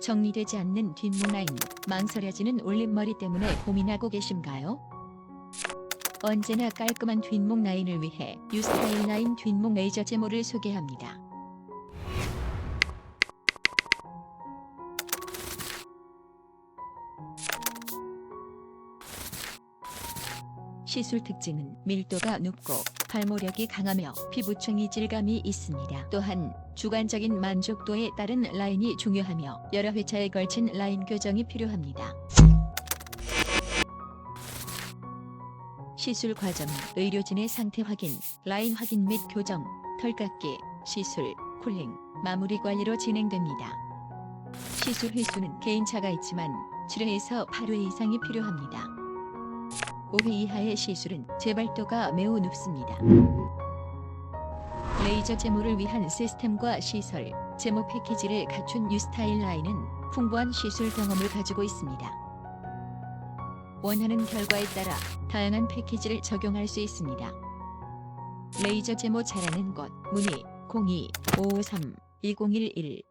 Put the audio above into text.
정리되지 않는 뒷목 라인, 망설여지는 올림머리 때문에 고민하고 계신가요? 언제나 깔끔한 뒷목 라인을 위해 유스타일 라인 뒷목 레이저 제모를 소개합니다. 시술 특징은 밀도가 높고 발모력이 강하며 피부층이 질감이 있습니다. 또한 주관적인 만족도에 따른 라인이 중요하며 여러 회차에 걸친 라인 교정이 필요합니다. 시술 과정은 의료진의 상태 확인, 라인 확인 및 교정, 털깎기, 시술, 쿨링, 마무리 관리로 진행됩니다. 시술 횟수는 개인차가 있지만 7회에서 8회 이상이 필요합니다. 5회 이하의 시술은 재발도가 매우 높습니다. 레이저 제모를 위한 시스템과 시설, 제모 패키지를 갖춘 뉴스타일 라인은 풍부한 시술 경험을 가지고 있습니다. 원하는 결과에 따라 다양한 패키지를 적용할 수 있습니다. 레이저 제모 잘하는 곳 문의 02-553-2011